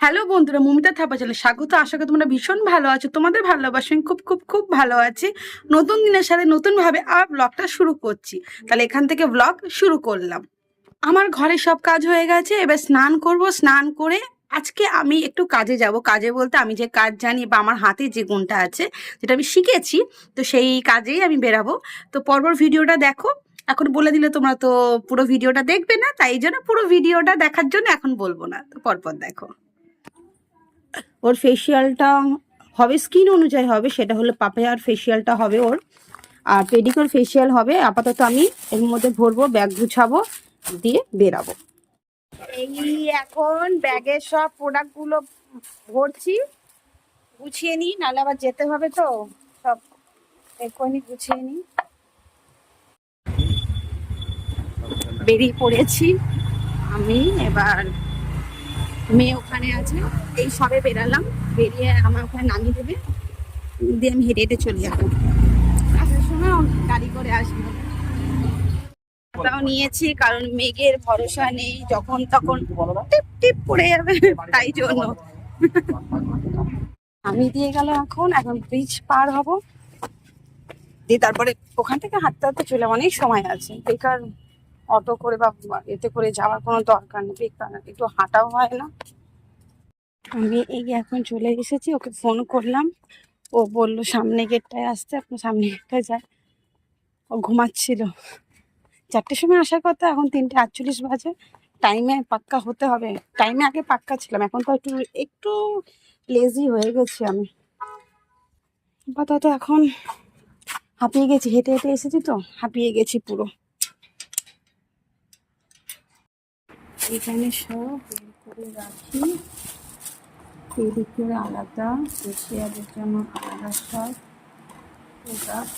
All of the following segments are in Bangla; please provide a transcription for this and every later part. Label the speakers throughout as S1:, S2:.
S1: হ্যালো বন্ধুরা, মমিতা থাপা চ্যানেলে স্বাগত। আশা করি তোমরা ভীষণ ভালো আছো। তোমাদের ভালোবাসা খুব খুব খুব ভালো আছি। নতুন দিনের সাথে নতুনভাবে আবার ব্লগটা শুরু করছি। তাহলে এখান থেকে ব্লগ শুরু করলাম। আমার ঘরে সব কাজ হয়ে গেছে, এবার স্নান করব। স্নান করে আজকে আমি একটু কাজে যাব। কাজে বলতে আমি যে কাজ জানি বা আমার হাতে যে গুণটা আছে, যেটা আমি শিখেছি, তো সেই কাজেই আমি বেরাবো। তো পরপর ভিডিওটা দেখো। এখন বলে দিলে তোমরা তো পুরো ভিডিওটা দেখবে না, তাই জন্য পুরো ভিডিওটা দেখার জন্য এখন বলব না। তো পরপর দেখো। ওর ফেসিয়ালটা হবে স্কিন অনুযায়ী হবে, সেটা হলো পাপায়ার ফেসিয়ালটা হবে ওর। আর পেডিকোর ফেসিয়াল হবে, আপাতত আমি এর মধ্যে ভরবো ব্যাগ গুছাবো, দিয়ে বেরাবো। এই এখন ব্যাগের সব প্রোডাক্টগুলো ভরছি, গুছিয়ে নিই, নাহলে আবার যেতে হবে তো, সব এক্ষুনি গুছিয়ে নিই। বেরিয়ে পড়েছি, আমি এবার মেয়ে ওখানে আছে। এই সবে বেরালাম, বেরিয়ে আমার ওখানে নামিয়ে দেবে। দিয়ে আমি হেঁটে হেঁটে চলে যাব। আসার সময় গাড়ি করে আসব। তাও নিয়েছি, কারণ মেঘের ভরসা নেই, যখন তখন টিপ টিপ পড়ে যাবে, তাই জন্য। আমি দিয়ে গেল এখন এখন ব্রিজ পার হব। দিয়ে তারপরে ওখান থেকে হাঁটতে হাঁটতে চলে, অনেক সময় আছে। বেকার অটো করে বা এতে করে যাওয়ার কোনো দরকার নেই। বেকার একটু হাঁটাও হয় না। আমি এই এখন চলে এসেছি, ওকে ফোন করলাম। ও বলল, সামনে গেটটায় আসতে আপনার সামনে গেটটায় যায় ও ঘুমাচ্ছিল। চারটের সময় আসার কথা, এখন তিনটে আটচল্লিশ বাজে। টাইমে পাক্কা হতে হবে। টাইমে আগে পাক্কা ছিলাম, এখন তো একটু একটু লেজি হয়ে গেছি আমি। আপাতত এখন হাঁপিয়ে গেছি, হেঁটে হেঁটে এসেছি তো, হাঁপিয়ে গেছি পুরো। এখানে সব বের করে রাখি। পেডিকিউর আলাদা ফেসিয়ালের জন্য আলাদা সব প্রোডাক্ট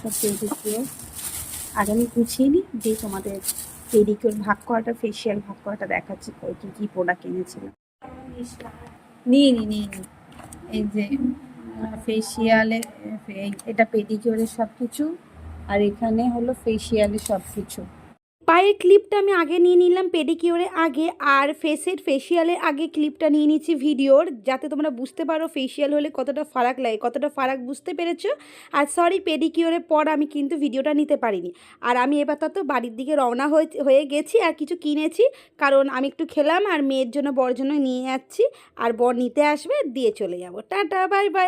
S1: সব পেডিকিউর আর আমি গুছিয়ে নিই যে তোমাদের পেডিকিউর ভাগ করাটা ফেসিয়াল ভাগ করাটা দেখাচ্ছি কী কী প্রোডাক্ট কিনেছিলাম নিয়ে নি নিয়ে নি এই যে ফেসিয়ালে এটা পেডিকিউরের সব কিছু আর এখানে হলো ফেসিয়ালের সব কিছু পায়ের ক্লিপটা আমি আগে নিয়ে নিলাম পেডিকিওরে আগে, আর ফেসের ফেসিয়ালের আগে ক্লিপটা নিয়ে নিচ্ছি ভিডিওর যাতে তোমরা বুঝতে পারো ফেসিয়াল হলে কতটা ফারাক লাগে, কতটা ফারাক বুঝতে পেরেছ। আর সরি পেডিকিওরের পর আমি কিন্তু ভিডিওটা নিতে পারিনি। আর আমি এবার তত বাড়ির দিকে রওনা হয়ে গেছি আর কিছু কিনেছি, কারণ আমি একটু খেলাম আর মেয়ের জন্য, বর জন্য নিয়ে যাচ্ছি। আর বর নিতে আসবে, দিয়ে চলে যাব। Tata bye bye